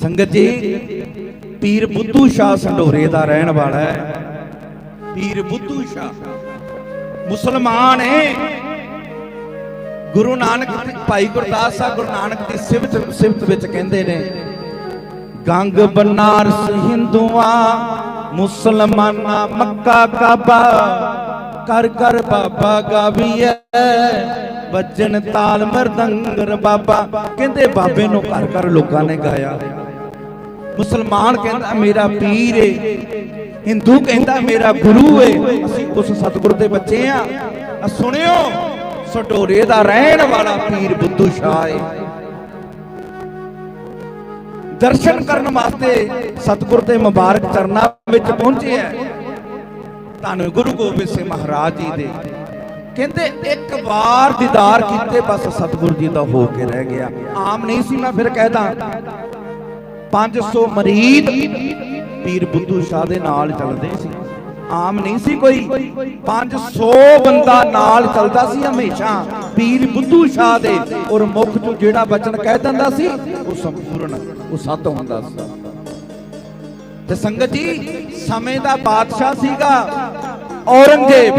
ਸੰਗਤ ਜੀ, ਪੀਰ ਬੁੱਧੂ ਸ਼ਾਹ ਸੰਢੋਰੇ ਦਾ ਰਹਿਣ ਵਾਲਾ ਹੈ। ਪੀਰ ਬੁੱਧੂ ਸ਼ਾਹ, ਮੁਸਲਮਾਨ ਹੈ ਗੁਰੂ ਨਾਨਕ ਭਾਈ ਗੁਰਦਾਸ ਸਾਹਿਬ ਗੁਰੂ ਨਾਨਕ ਦੀ ਸਿਫਤ ਸਿਫਤ ਵਿੱਚ ਕਹਿੰਦੇ ਨੇ, ਗੰਗ ਬਨਾਰਸ ਹਿੰਦੂਆਂ, ਮੁਸਲਮਾਨਾਂ ਮੱਕਾ ਕਾਬਾ ਕਰ ਕਰ ਬਾਬਾ ਗਾਵੀਐ, ਵੱਜਣ ਤਾਲ ਮਰਦੰਗਰ ਬਾਬਾ। ਕਹਿੰਦੇ ਬਾਬੇ ਨੂੰ ਘਰ ਘਰ ਲੋਕਾਂ ਨੇ ਗਾਇਆ। ਮੁਸਲਮਾਨ ਕਹਿੰਦਾ ਮੇਰਾ ਪੀਰ ਏ, ਹਿੰਦੂ ਕਹਿੰਦਾ ਮੇਰਾ ਗੁਰੂ ਏ। ਅਸੀਂ ਉਸ ਸਤਿਗੁਰ ਦੇ ਬੱਚੇ ਆ। ਸੁਣਿਓ, ਸਟੋਰੇ ਦਾ ਰਹਿਣ ਵਾਲਾ ਪੀਰ ਬੁੱਧੂ ਸ਼ਾਹ ਏ। ਦਰਸ਼ਨ ਕਰਨ ਵਾਸਤੇ ਸਤਿਗੁਰ ਦੇ ਮੁਬਾਰਕ ਚਰਨਾਂ ਵਿੱਚ ਪਹੁੰਚੇ ਹੈ ਧੰਨ ਗੁਰੂ ਗੋਬਿੰਦ ਸਿੰਘ ਮਹਾਰਾਜ ਜੀ ਦੇ। ਕਹਿੰਦੇ ਇੱਕ ਵਾਰ ਦੀਦਾਰ ਕੀਤੇ ਬਸ ਸਤਿਗੁਰ ਜੀ ਦਾ ਹੋ ਕੇ ਰਹਿ ਗਿਆ। ਆਮ ਨਹੀਂ ਸੀ ਮੈਂ ਫਿਰ ਕਹਿਦਾ। 500 ਮਰੀਦ ਪੀਰ ਬੁੱਧੂ ਸ਼ਾਹ ਦੇ ਨਾਲ ਚੱਲਦੇ ਸੀ। ਆਮ ਨਹੀਂ ਸੀ ਕੋਈ। 500 ਬੰਦਾ ਨਾਲ ਚੱਲਦਾ ਸੀ ਹਮੇਸ਼ਾ। ਪੀਰ ਬੁੱਧੂ ਸ਼ਾਹ ਦੇ ਔਰ ਮੁਖ ਤੋਂ ਜਿਹੜਾ ਬਚਨ ਕਹਿ ਦਿੰਦਾ ਸੀ, ਉਹ ਸੰਪੂਰਨ, ਉਹ ਸੱਤ ਹੁੰਦਾ ਸੀ। ਤੇ ਸੰਗਤ ਜੀ, ਸਮੇਂ ਦਾ ਬਾਦਸ਼ਾਹ ਸੀਗਾ ਔਰੰਗਜ਼ੇਬ।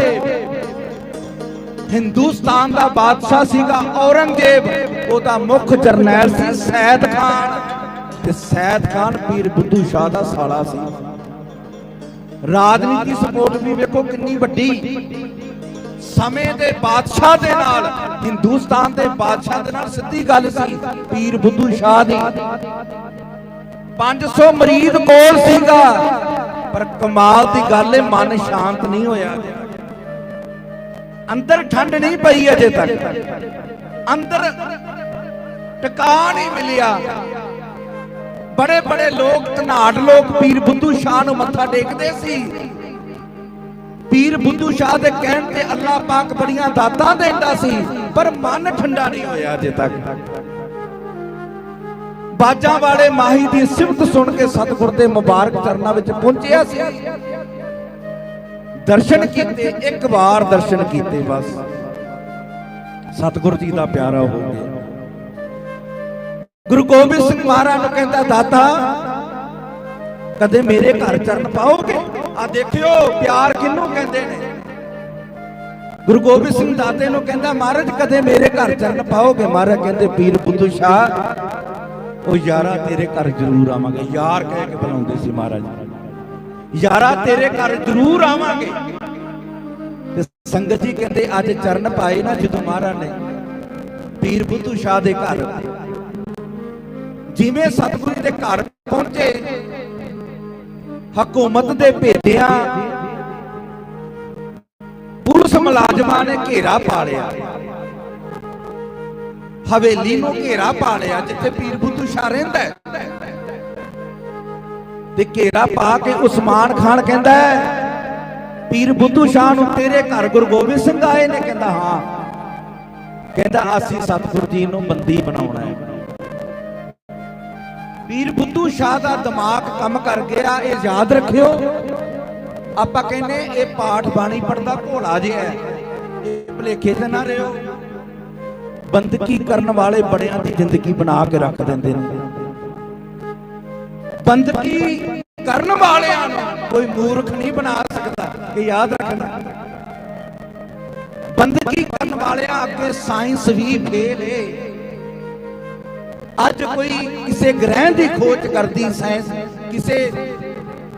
ਹਿੰਦੁਸਤਾਨ ਦਾ ਬਾਦਸ਼ਾਹ ਸੀਗਾ ਔਰੰਗਜ਼ੇਬ। ਉਹਦਾ ਮੁੱਖ ਜਰਨੈਲ ਸੀ ਸੈਦ ਖਾਨ। ਤੇ ਸੈਦ ਖਾਨ ਪੀਰ ਬੁੱਧੂ ਸ਼ਾਹ ਦਾ ਸਾਲਾ ਸੀ। ਰਾਜਨੀਤੀ ਸਪੋਰਟ ਵੀ ਵੇਖੋ ਕਿੰਨੀ ਵੱਡੀ। ਸਮੇਂ ਦੇ ਬਾਦਸ਼ਾਹ ਦੇ ਨਾਲ, ਹਿੰਦੁਸਤਾਨ ਦੇ ਬਾਦਸ਼ਾਹ ਦੇ ਨਾਲ ਸਿੱਧੀ ਗੱਲ ਸੀ, ਪੀਰ ਬੁੱਧੂ ਸ਼ਾਹ ਦੀ। 500 ਮਰੀਦ ਕੋਲ ਸੀਗਾ, ਪਰ ਕਮਾਲ ਦੀ ਗੱਲ ਏ, ਮਨ ਸ਼ਾਂਤ ਨਹੀਂ ਹੋਇਆ। ਅੰਦਰ ਠੰਡ ਨਹੀਂ ਪਈ ਅਜੇ ਤੱਕ। ਅੰਦਰ ਟਿਕਾ ਨਹੀਂ ਮਿਲਿਆ। ਬੜੇ ਬੜੇ ਲੋਕ, ਧਨਾੜ ਲੋਕ, ਪੀਰ ਬੁੱਧੂ ਸ਼ਾਹ ਨੂੰ ਮੱਥਾ ਟੇਕਦੇ ਸੀ। ਪੀਰ ਬੁੱਧੂ ਸ਼ਾਹ ਦੇ ਕਹਿਣ ਤੇ ਅੱਲਾਹ ਪਾਕ ਬੜੀਆਂ ਦਾਤਾਂ ਦਿੰਦਾ ਸੀ, ਪਰ ਮਨ ਠੰਡਾ ਨਹੀਂ ਹੋਇਆ ਅਜੇ ਤੱਕ। ਬਾਜਾਂ ਵਾਲੇ ਮਾਹੀ ਦੀ ਸਿਫਤ ਸੁਣ ਕੇ ਸਤਿਗੁਰ ਦੇ ਮੁਬਾਰਕ ਚਰਨਾਂ ਵਿੱਚ ਪਹੁੰਚਿਆ ਸੀ। ਦਰਸ਼ਨ ਕੀਤੇ, ਇੱਕ ਵਾਰ ਦਰਸ਼ਨ ਕੀਤੇ ਬਸ। ਸਤਿਗੁਰ ਜੀ ਦਾ ਪਿਆਰਾ ਹੋ ਗਿਆ। ਗੁਰੂ ਗੋਬਿੰਦ ਸਿੰਘ ਮਹਾਰਾਜ ਨੂੰ ਕਹਿੰਦਾ, ਦਾਤਾ, ਕਦੇ ਮੇਰੇ ਘਰ ਚਰਨ ਪਾਓਗੇ? ਆ ਦੇਖਿਓ, ਪਿਆਰ ਕਿਹਨੂੰ ਕਹਿੰਦੇ ਨੇ? ਗੁਰੂ ਗੋਬਿੰਦ ਸਿੰਘ ਦਾਤੇ ਨੂੰ ਕਹਿੰਦਾ, ਮਹਾਰਾਜ, ਕਦੇ ਮੇਰੇ ਘਰ ਚਰਨ ਪਾਓਗੇ? ਮਹਾਰਾਜ ਕਹਿੰਦੇ, ਪੀਰ ਬੁੱਧੂ ਸ਼ਾਹ, ਉਹ ਯਾਰਾ ਤੇਰੇ ਘਰ ਜ਼ਰੂਰ ਆਵਾਂਗੇ। ਯਾਰ ਕਹਿ ਕੇ ਬੁਲਾਉਂਦੇ ਸੀ ਮਹਾਰਾਜ। ਯਾਰਾ ਤੇਰੇ ਘਰ ਜ਼ਰੂਰ ਆਵਾਂਗੇ। ਤੇ ਸੰਗਤ ਜੀ ਕਹਿੰਦੇ, ਅੱਜ ਚਰਨ ਪਾਏ ਨਾ ਜਦੋਂ ਮਹਾਰਾਜ ਨੇ ਪੀਰ ਬੁੱਧੂ ਸ਼ਾਹ ਦੇ ਘਰ ਜਿਵੇਂ ਸਤਿਗੁਰੂ ਜੀ ਦੇ ਘਰ ਪਹੁੰਚੇ, ਹਕੂਮਤ ਦੇ ਭੇਡਿਆਂ ਪੁਲਿਸ ਮੁਲਾਜ਼ਮਾਂ ਨੇ ਘੇਰਾ ਪਾ ਲਿਆ ਹਵੇਲੀ ਨੂੰ ਘੇਰਾ ਪਾ ਲਿਆ ਜਿੱਥੇ ਪੀਰ ਬੁੱਧੂ ਸ਼ਾਹ ਰਹਿੰਦਾ ਤੇ ਘੇਰਾ ਪਾ ਕੇ ਉਸਮਾਨ ਖਾਨ ਕਹਿੰਦਾ ਪੀਰ ਬੁੱਧੂ ਸ਼ਾਹ ਨੂੰ ਤੇਰੇ ਘਰ ਗੁਰੂ ਗੋਬਿੰਦ ਸਿੰਘ ਆਏ ਨੇ, ਕਹਿੰਦਾ ਹਾਂ। ਕਹਿੰਦਾ, ਅਸੀਂ ਸਤਿਗੁਰੂ ਜੀ ਨੂੰ ਬੰਦੀ ਬਣਾਉਣਾ ਹੈ। ਪੀਰ ਬੁੱਧੂ ਸ਼ਾਹ ਦਾ ਦਿਮਾਗ ਕੰਮ ਕਰ ਗਿਆ, ਇਹ ਯਾਦ ਰੱਖਿਓ। ਆਪਾਂ ਕਹਿੰਨੇ ਇਹ ਪਾਠ ਬਾਣੀ ਪੜਦਾ ਭੋਲਾ ਜਿਹਾ ਹੈ। ਇਹ ਭਲੇਖੇ ਤੇ ਨਾ ਰਿਓ ਬੰਦਗੀ ਕਰਨ ਵਾਲੇ ਬੜਿਆਂ ਦੀ ਜ਼ਿੰਦਗੀ ਬਣਾ ਕੇ ਰੱਖ ਦਿੰਦੇ ਨੇ। ਬੰਦਗੀ ਕਰਨ ਵਾਲਿਆਂ ਨੂੰ ਕੋਈ ਮੂਰਖ ਨਹੀਂ ਬਣਾ ਸਕਦਾ, ਇਹ ਯਾਦ ਰੱਖਣਾ। ਬੰਦਗੀ ਕਰਨ ਵਾਲਿਆਂ ਅੱਗੇ ਸਾਇੰਸ ਵੀ ਫੇਲ ਏ। ਅੱਜ ਕੋਈ ਕਿਸੇ ਗ੍ਰਹਿ ਦੀ ਖੋਜ ਕਰਦੀ ਸਾਇੰਸ ਕਿਸੇ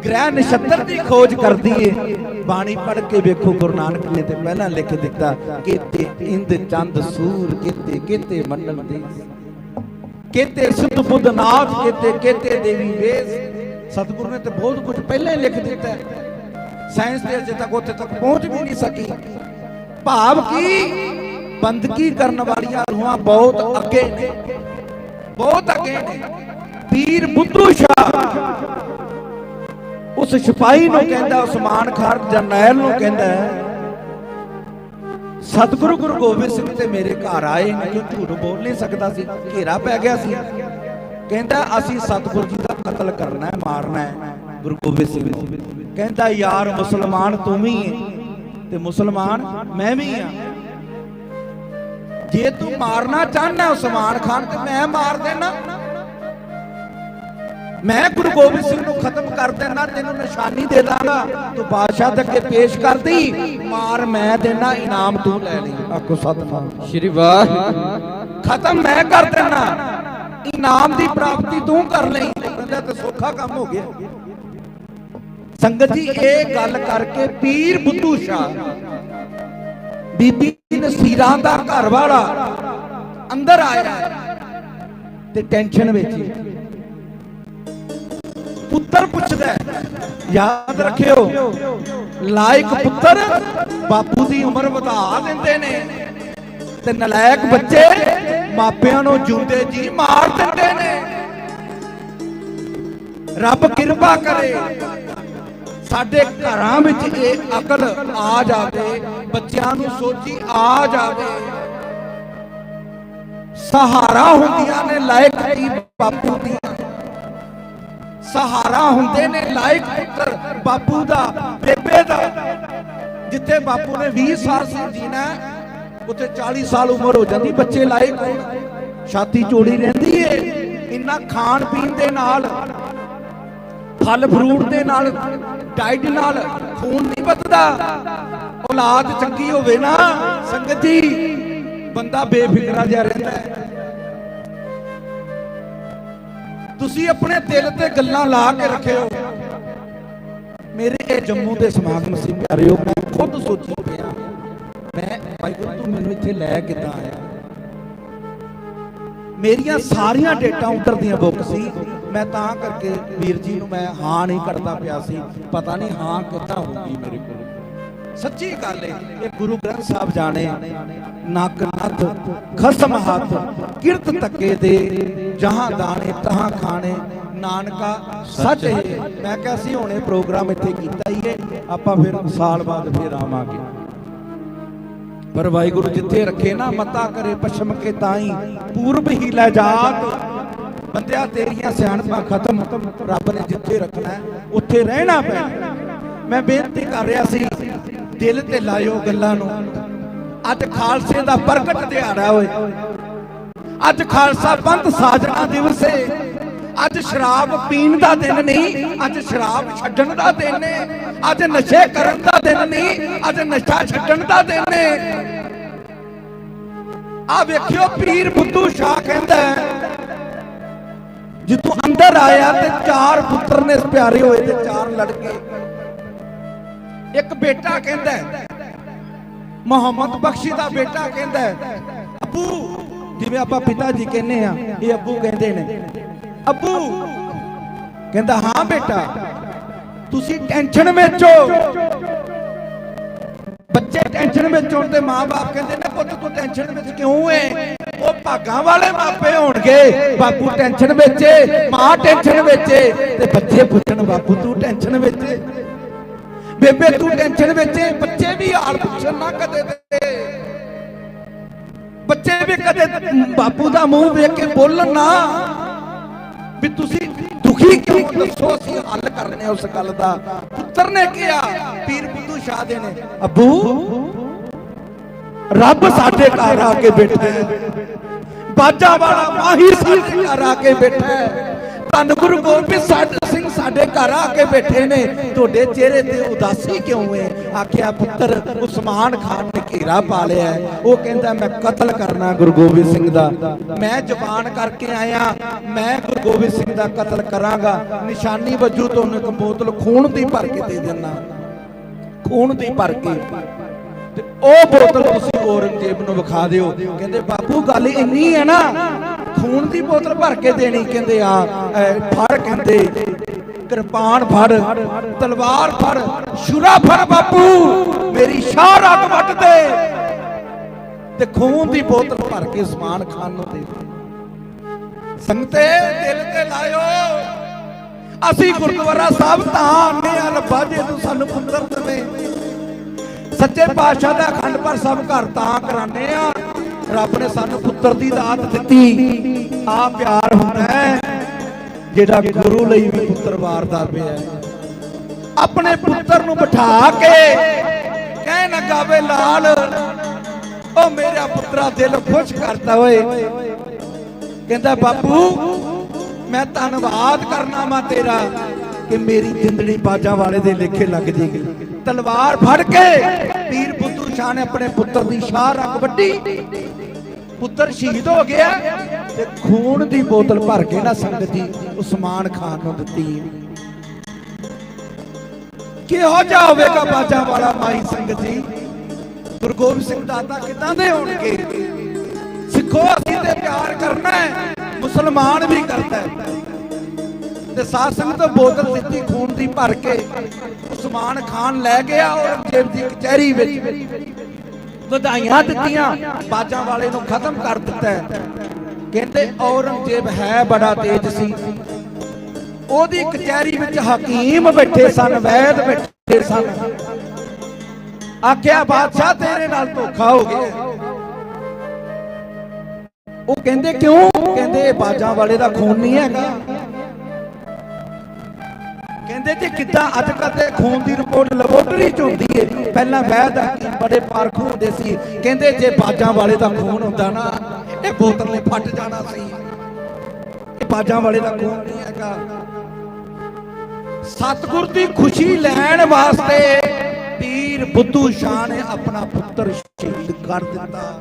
ਗ੍ਰਹਿ ਨਛੱਤਰ ਦੀ ਖੋਜ ਕਰਦੀ ਏ ਬਾਣੀ ਪੜ੍ਹ ਕੇ ਵੇਖੋ ਗੁਰੂ ਨਾਨਕ ਨੇ ਤੇ ਪਹਿਲਾਂ ਲਿਖ ਦਿੱਤਾ ਕਿਤੇ ਇੰਦ ਚੰਦ ਸੂਰ ਕਿਤੇ ਕਿਤੇ ਮੰਨਣ ਦੇ ਕਿਤੇ ਸਿੱਧ ਬੁੱਧ ਨਾਥ ਕਿਤੇ ਕਿਤੇ ਦੇਵੀ ਵੇਸ ਸਤਿਗੁਰੂ ਨੇ ਤੇ ਬਹੁਤ ਕੁਝ ਪਹਿਲਾਂ ਹੀ ਲਿਖ ਦਿੱਤਾ ਹੈ। ਸਾਇੰਸ ਦੇ ਅਜੇ ਤੱਕ ਉੱਥੇ ਤੱਕ ਪਹੁੰਚ ਵੀ ਨਹੀਂ ਸਕੀ ਭਾਵ ਕੀ ਬੰਦਗੀ ਕਰਨ ਵਾਲੀਆਂ ਰੂਹਾਂ ਬਹੁਤ ਅੱਗੇ ਨੇ ਬਹੁਤ ਅੱਗੇ ਨੇ। ਪੀਰ ਬੁੱਧੂ ਸ਼ਾਹ ਉਸ ਸਿਪਾਹੀ ਨੂੰ ਕਹਿੰਦਾ, ਉਸਮਾਨ ਖਾਨ ਜਰਨੈਲ ਨੂੰ ਕਹਿੰਦਾ ਸਤਿਗੁਰੂ ਗੁਰੂ ਗੋਬਿੰਦ ਸਿੰਘ ਤੇ ਮੇਰੇ ਘਰ ਆਏ ਕਿਉਂ ਝੂਠ ਬੋਲ ਨਹੀਂ ਸਕਦਾ ਸੀ, ਘੇਰਾ ਪੈ ਗਿਆ ਸੀ। ਕਹਿੰਦਾ, ਅਸੀਂ ਸਤਿਗੁਰੂ ਜੀ ਦਾ ਕਤਲ ਕਰਨਾ ਹੈ, ਮਾਰਨਾ ਹੈ, ਗੁਰੂ ਗੋਬਿੰਦ ਸਿੰਘ ਨੂੰ। ਕਹਿੰਦਾ, ਯਾਰ ਮੁਸਲਮਾਨ ਤੂੰ ਵੀ ਹੈ ਤੇ ਮੁਸਲਮਾਨ ਮੈਂ ਵੀ ਹਾਂ। ਜੇ ਤੂੰ ਮਾਰਨਾ ਚਾਹਨਾ ਉਸਮਾਨ ਖਾਨ ਤੇ ਮੈਂ ਮਾਰ ਦੇਣਾ। ਮੈਂ ਗੁਰੂ ਗੋਬਿੰਦ ਸਿੰਘ ਨੂੰ ਖਤਮ ਕਰ ਦੇਣਾ ਤੈਨੂੰ ਨਿਸ਼ਾਨੀ ਦੇ ਦਾਂਗਾ ਤੂੰ ਬਾਦਸ਼ਾਹ ਦੇ ਅੱਗੇ ਪੇਸ਼ ਕਰਦੀ ਮਾਰ ਮੈਂ ਦੇਣਾ ਇਨਾਮ ਤੂੰ ਲੈ ਲਈ। ਆਖੋ ਸਤਨਾਮ। ਸ਼੍ਰੀ ਵਾਹ ਖਤਮ ਮੈਂ ਕਰ ਦੇਣਾ। ਇਨਾਮ ਦੀ ਪ੍ਰਾਪਤੀ ਤੂੰ ਕਰ ਲਈ। ਕਹਿੰਦਾ ਤੇ ਸੌਖਾ ਕੰਮ ਹੋ ਗਿਆ। ਸੰਗਤ ਜੀ ਇਹ ਗੱਲ ਕਰਕੇ ਪੀਰ ਬੁੱਧੂ ਸ਼ਾਹ ਬੀਬੀ ਨਸੀਰਾਂ ਦਾ ਘਰ ਵਾਲਾ ਅੰਦਰ ਆਇਆ ਤੇ ਟੈਨਸ਼ਨ ਵਿੱਚ ਪੁੱਤਰ ਪੁੱਛਦਾ ਯਾਦ ਰੱਖਿਓ, ਲਾਇਕ ਪੁੱਤਰ ਬਾਪੂ ਦੀ ਉਮਰ ਵਧਾ ਦਿੰਦੇ ਨੇ ਤੇ ਨਲਾਇਕ ਬੱਚੇ ਮਾਪਿਆਂ ਨੂੰ ਜੁੰਦੇ ਜੀ ਮਾਰ ਦਿੰਦੇ ਨੇ। ਰੱਬ ਕਿਰਪਾ ਕਰੇ ਸਾਡੇ ਘਰਾਂ ਵਿੱਚ ਇਹ ਅਕਲ ਆ ਜਾਵੇ, ਬੱਚਿਆਂ ਨੂੰ ਸੋਚੀ ਆ ਜਾਵੇ। ਸਹਾਰਾ ਹੁੰਦੀਆਂ ਨੇ ਲਾਇਕ ਦੀ ਬਾਪੂ ਦੀ ਸਹਾਰਾ ਹੁੰਦੇ ਨੇ ਲਾਇਕ ਪੁੱਤਰ ਬਾਪੂ ਦਾ, ਬੇਬੇ ਦਾ। ਜਿੱਥੇ ਬਾਪੂ ਨੇ 20 ਸਾਲ ਸੀ ਜੀਣਾ, ਉੱਥੇ 40 ਸਾਲ ਉਮਰ ਹੋ ਜਾਂਦੀ, ਬੱਚੇ ਲਾਇਕ ਛਾਤੀ ਚੋੜੀ ਰਹਿੰਦੀ ਏ। ਇੰਨਾ ਖਾਣ ਪੀਣ ਦੇ ਨਾਲ ਫਲ ਫਰੂਟ ਦੇ ਨਾਲ ਡਾਈਟ ਨਾਲ ਖੂਨ ਨਹੀਂ ਵੱਧਦਾ ਔਲਾਦ ਚੰਗੀ ਹੋਵੇ ਨਾ, ਸੰਗਤ ਜੀ, ਬੰਦਾ ਬੇਫਿਕਰਾ ਜਿਹਾ ਰਹਿੰਦਾ ਹੈ। ਤੁਸੀਂ ਆਪਣੇ ਦਿਲ ਤੇ ਗੱਲਾਂ ਲਾ ਕੇ ਰੱਖਿਓ। ਮੇਰੇ ਇਹ ਜੰਮੂ ਦੇ ਸਮਾਗਮ ਸੀ ਪਿਆਰਿਓ, ਮੈਂ ਖੁਦ ਸੋਚੀ ਪਿਆ। ਮੈਂ ਵਾਹਿਗੁਰੂ ਤੂੰ ਮੈਨੂੰ ਇੱਥੇ ਲੈ ਕਿੱਦਾਂ ਆਇਆ? ਮੇਰੀਆਂ ਸਾਰੀਆਂ ਡੇਟਾਂ ਉੱਧਰ ਦੀਆਂ ਬੁੱਕ ਸੀ। ਮੈਂ ਤਾਂ ਕਰਕੇ ਵੀਰ ਜੀ ਨੂੰ ਮੈਂ ਹਾਂ ਨਹੀਂ ਕਰਦਾ ਪਿਆ ਸੀ। ਪਤਾ ਨਹੀਂ ਹਾਂ ਕਿੱਦਾਂ ਹੋਊਗੀ ਮੇਰੇ ਕੋਲ। ਸੱਚੀ ਗੱਲ ਹੈ ਇਹ ਗੁਰੂ ਗ੍ਰੰਥ ਸਾਹਿਬ ਜਾਣੇ, ਨੱਕ ਨੱਥ ਖਸਮ ਹੱਥ, ਕਿਰਤ ਤੱਕੇ ਦੇ, ਜਹਾਂ ਦਾਣੇ, ਤਹਾਂ ਖਾਣੇ, ਨਾਨਕਾ ਸੱਚ ਹੈ ਮੈਂ ਕਿਹਾ ਸੀ ਹੁਣੇ ਪ੍ਰੋਗਰਾਮ ਇੱਥੇ ਕੀਤਾ ਹੀ ਹੈ ਆਪਾਂ ਫਿਰ ਸਾਲ ਬਾਅਦ ਫਿਰ ਆਵਾਂਗੇ। ਪਰ ਵਾਹਿਗੁਰੂ ਜਿੱਥੇ ਰੱਖੇ ਨਾ ਮਤਾ ਕਰੇ ਪਛਮ ਕੇ ਤਾਈ, ਪੂਰਬ ਹੀ ਲੈ ਜਾਤ। ਬੰਦਿਆ ਤੇਰੀਆਂ ਸਿਆਣਪਾਂ ਖਤਮ। ਰੱਬ ਨੇ ਜਿੱਥੇ ਰੱਖਣਾ ਉੱਥੇ ਰਹਿਣਾ ਪੈਣਾ। ਮੈਂ ਬੇਨਤੀ ਕਰ ਰਿਹਾ ਸੀ ਦਿਲ ਤੇ ਲਾਇਓ ਗੱਲਾਂ ਨੂੰ। ਅੱਜ ਖਾਲਸੇ ਦਾ ਪ੍ਰਗਟ ਦਿਹਾੜਾ ਹੋਏ ਅੱਜ ਖਾਲਸਾ ਪੰਥ ਸਾਜਣਾ ਦਿਵਸ ਹੈ ਅੱਜ ਸ਼ਰਾਬ ਪੀਣ ਦਾ ਦਿਨ ਨਹੀਂ ਅੱਜ ਸ਼ਰਾਬ ਛੱਡਣ ਦਾ ਦਿਨ ਹੈ ਅੱਜ ਨਸ਼ੇ ਕਰਨ ਦਾ ਦਿਨ ਨਹੀਂ ਅੱਜ ਨਸ਼ਾ ਛੱਡਣ ਦਾ ਦਿਨ ਹੈ ਆ ਵੇਖਿਓ ਪੀਰ ਬੁੱਧੂ ਸ਼ਾਹ ਕਹਿੰਦਾ ਹੈ, ਜਿੱਥੋਂ ਅੰਦਰ ਆਇਆ ਤੇ ਚਾਰ ਪੁੱਤਰ ਨੇ ਪਿਆਰੇ ਹੋਏ ਤੇ ਚਾਰ ਲੜਕੇ। ਇੱਕ ਬੇਟਾ ਕਹਿੰਦਾ ਮੁਹੰਮਦ ਬਖਸ਼ੀ ਦਾ ਬੇਟਾ ਕਹਿੰਦਾ ਅੱਬੂ, ਜਿਵੇਂ ਆਪਾਂ ਪਿਤਾ ਜੀ ਕਹਿੰਦੇ ਆ ਇਹ ਅੱਬੂ ਕਹਿੰਦੇ ਨੇ। ਅੱਬੂ, ਕਹਿੰਦਾ, ਹਾਂ ਬੇਟਾ, ਤੁਸੀਂ ਟੈਨਸ਼ਨ ਵਿੱਚ ਹੋ। ਬੱਚੇ ਟੈਨਸ਼ਨ ਵਿੱਚ ਹੋਣ ਤੇ ਮਾਪੇ ਕਹਿੰਦੇ ਨੇ, ਪੁੱਤ, ਤੂੰ ਟੈਨਸ਼ਨ ਵਿੱਚ ਕਿਉਂ ਹੈ? ਉਹ ਭਾਗਾਂ ਵਾਲੇ ਮਾਪੇ ਹੋਣਗੇ। ਬਾਪੂ ਟੈਨਸ਼ਨ ਵਿੱਚ ਏ, ਮਾਂ ਟੈਨਸ਼ਨ ਵਿੱਚ ਏ, ਤੇ ਬੱਚੇ ਪੁੱਛਣ ਬਾਪੂ ਤੂੰ ਟੈਨਸ਼ਨ ਵਿੱਚ ਏ? ਬੇਬੇ ਤੂੰ ਟੈਨਸ਼ਨ ਵਿੱਚ ਏ, ਬੱਚੇ ਵੀ ਹਾਲ ਪੁੱਛਣ ਨਾ ਕਦੇ ਤੇ। ਬੱਚੇ ਵੀ ਕਦੇ ਬਾਪੂ ਦਾ ਮੂੰਹ ਵੇਖ ਕੇ ਬੋਲਣ ਨਾ। ਵੀ ਤੁਸੀਂ ਦੁਖੀ ਕਿਉਂ ਦੱਸੋ ਅਸੀਂ ਹੱਲ ਕਰਨੇ ਉਸ ਗੱਲ ਦਾ। ਪੁੱਤਰ ਨੇ ਕਿਹਾ ਪੀਰ ਬੁੱਧੂ ਸ਼ਾਹ ਦੇ ਨੇ। ਅੱਬੂ ਰੱਬ ਸਾਡੇ ਘਰ ਆ ਕੇ ਬੈਠਾ ਹੈ। ਬਾਜਾ ਵਾਲਾ ਮਾਹਿਰ ਸਾਡੇ ਘਰ ਆ ਕੇ ਬੈਠਾ ਹੈ। ਧੰਨ ਗੁਰੂ ਗੋਬਿੰਦ ਸਿੰਘ ਸਾਡੇ ਘਰ ਆ ਕੇ ਬੈਠੇ ਨੇ। ਤੁਹਾਡੇ ਚਿਹਰੇ ਤੇ ਉਦਾਸੀ ਕਿਉਂ ਹੈ? ਆਖਿਆ, ਪੁੱਤਰ, ਉਸਮਾਨ ਖਾਨ ਨੇ ਘੇਰਾ ਪਾ ਲਿਆ ਉਹ ਕਹਿੰਦਾ, ਮੈਂ ਕਤਲ ਕਰਨਾ ਗੁਰੂ ਗੋਬਿੰਦ ਸਿੰਘ ਦਾ। ਮੈਂ ਜ਼ਬਾਨ ਕਰਕੇ ਆਇਆ। ਮੈਂ ਗੁਰੂ ਗੋਬਿੰਦ ਸਿੰਘ ਦਾ ਕਤਲ ਕਰਾਂਗਾ। ਨਿਸ਼ਾਨੀ ਵਜੂ ਤੁਹਾਨੂੰ ਇੱਕ ਬੋਤਲ ਖੂਨ ਦੀ ਭਰ ਕੇ ਦੇ ਦਿੰਦਾ। ਖੂਨ ਦੀ ਭਰ ਕੇ। ਤੇ ਉਹ ਬੋਤਲ ਤੁਸੀਂ ਔਰੰਗਜ਼ੇਬ ਨੂੰ ਵਿਖਾ ਦਿਓ। ਕਹਿੰਦੇ, ਬਾਪੂ, ਗੱਲ ਇੰਨੀ ਹੈ ਨਾ, ਖੂਨ ਦੀ ਬੋਤਲ ਭਰ ਕੇ ਦੇਣੀ। ਕਹਿੰਦੇ ਆ ਫੜ, ਕਹਿੰਦੇ, ਕਿਰਪਾਨ ਫੜ, ਤਲਵਾਰ ਫੜ ਸ਼ੁਰਾ ਫੜ, ਬਾਪੂ, ਮੇਰੀ ਸ਼ਾਹ ਰੱਗ ਵੱਟ ਦੇ। ਤੇ ਖੂਨ ਦੀ ਬੋਤਲ ਭਰ ਕੇ ਉਸਮਾਨ ਖਾਨ ਨੂੰ ਦੇ ਸੰਗਤੇ, ਦਿਲ ਤੇ ਲਾਇਓ। ਅਸੀਂ ਗੁਰਦੁਆਰਾ ਸਾਹਿਬ ਤਾਂ ਆਨੇ ਆ ਰੱਬਾ ਜੇ ਤੂੰ ਸਾਨੂੰ ਪੁੱਤਰ ਦੇਵੇਂ। ਸੱਚੇ ਪਾਤਸ਼ਾਹ ਦਾ ਅਖੰਡ ਪਰ ਸਭ ਘਰ ਤਾਂ ਕਰਾਨੇ ਆ। ਰੱਬ ਨੇ ਸਾਨੂੰ ਪੁੱਤਰ ਦੀ ਦਾਤ ਦਿੱਤੀ। ਆ ਪਿਆਰ ਹੁੰਦਾ ਜਿਹੜਾ ਗੁਰੂ ਲਈ ਵੀ ਪੁੱਤਰ ਵਾਰਦਾ ਪਿਆ ਆਪਣੇ ਪੁੱਤਰ ਨੂੰ ਬਿਠਾ ਕੇ ਕਹਿ ਲੱਗਾ ਗਾਵੇ ਲਾਲ, ਉਹ ਮੇਰਾ ਪੁੱਤਰਾ ਦਿਲ ਖੁਸ਼ ਕਰਦਾ ਓਏ। ਕਹਿੰਦਾ, ਬਾਪੂ, ਮੈਂ ਧੰਨਵਾਦ ਕਰਨਾ ਮੈਂ ਤੇਰਾ। ਕਿ ਮੇਰੀ ਜਿੰਦੜੀ ਬਾਜਾਂ ਵਾਲੇ ਦੇ ਲੇਖੇ ਲੱਗ ਜੇਗੀ। ਤਲਵਾਰ ਫੜ ਕੇ ਪੀਰ ਬੁੱਧੂ ਸ਼ਾਹ ਨੇ ਆਪਣੇ ਪੁੱਤਰ ਦੀ ਸ਼ਾਹ ਰੱਖ ਵੱਡੀ ਪੁੱਤਰ ਸ਼ਹੀਦ ਹੋ ਗਿਆ ਤੇ ਖੂਨ ਦੀ ਬੋਤਲ ਭਰ ਕੇ ਨਾ ਸੰਗਤ ਉਸਮਾਨ ਖਾਨ ਨੂੰ ਦਿੱਤੀ। ਕਿਹੋ ਜਿਹਾ ਹੋਵੇਗਾ ਬਾਜਾਂ ਵਾਲਾ ਮਾਈ ਸੰਗਤ ਜੀ? ਗੁਰੂ ਗੋਬਿੰਦ ਸਿੰਘ ਦਾਤਾ ਕਿਦਾਂ ਦੇ ਹੋਣਗੇ? ਸਿੱਖੋ ਅਸੀਂ ਤੇ ਪਿਆਰ ਕਰਨਾ ਹੈ, ਮੁਸਲਮਾਨ ਵੀ ਕਰਦਾ ਹੈ। ਤੇ ਸਾਧ ਸੰਗਤ ਤੋਂ ਬੋਤਲ ਦਿੱਤੀ ਖੂਨ ਦੀ ਭਰ ਕੇ ਉਸਮਾਨ ਖਾਨ ਲੈ ਗਿਆ ਔਰੰਗਜ਼ੇਬ ਦੀ ਕਚਹਿਰੀ ਵਿੱਚ ਵਧਾਈਆਂ ਦਿੱਤੀਆਂ। ਬਾਜਾਂ ਵਾਲੇ ਨੂੰ ਖਤਮ ਕਰ ਦਿੱਤਾ ਕਹਿੰਦੇ, ਔਰੰਗਜ਼ੇਬ ਹੈ ਬੜਾ ਤੇਜ ਸੀ। ਉਹਦੀ ਕਚਹਿਰੀ ਵਿੱਚ ਹਕੀਮ ਬੈਠੇ ਸਨ, ਵੈਦ ਬੈਠੇ ਸਨ। ਆਖਿਆ, ਬਾਦਸ਼ਾਹ, ਤੇਰੇ ਨਾਲ ਧੋਖਾ ਹੋ ਗਿਆ ਉਹ ਕਹਿੰਦੇ, ਕਿਉਂ? ਕਹਿੰਦੇ, ਇਹ ਬਾਜਾਂ ਵਾਲੇ ਦਾ ਖੂਨ ਨਹੀਂ ਹੈਗਾ। ਕਹਿੰਦੇ ਜੀ ਕਿੱਦਾਂ ਅੱਜ ਕੱਲ੍ਹ ਤੇ ਖੂਨ ਦੀ ਰਿਪੋਰਟ ਲੈਬੋਰਟਰੀ ਚ ਹੁੰਦੀ ਏ। ਪਹਿਲਾਂ ਵੈਦ ਬੜੇ ਪਾਰਖੂ ਹੁੰਦੇ ਸੀ। ਕਹਿੰਦੇ ਜੇ ਬਾਜਾਂ ਵਾਲੇ ਦਾ ਖੂਨ ਹੁੰਦਾ ਨਾ, ਇਹ ਬੋਤਲ ਨੇ ਫਟ ਜਾਣਾ ਸੀ। ਇਹ ਬਾਜਾਂ ਵਾਲੇ ਦਾ ਖੂਨ ਨਹੀਂ ਹੈਗਾ। ਸਤਿਗੁਰ ਦੀ ਖੁਸ਼ੀ ਲੈਣ ਵਾਸਤੇ ਪੀਰ ਬੁੱਧੂ ਸ਼ਾਹ ਨੇ ਆਪਣਾ ਪੁੱਤਰ ਸ਼ਹੀਦ ਕਰ ਦਿੱਤਾ।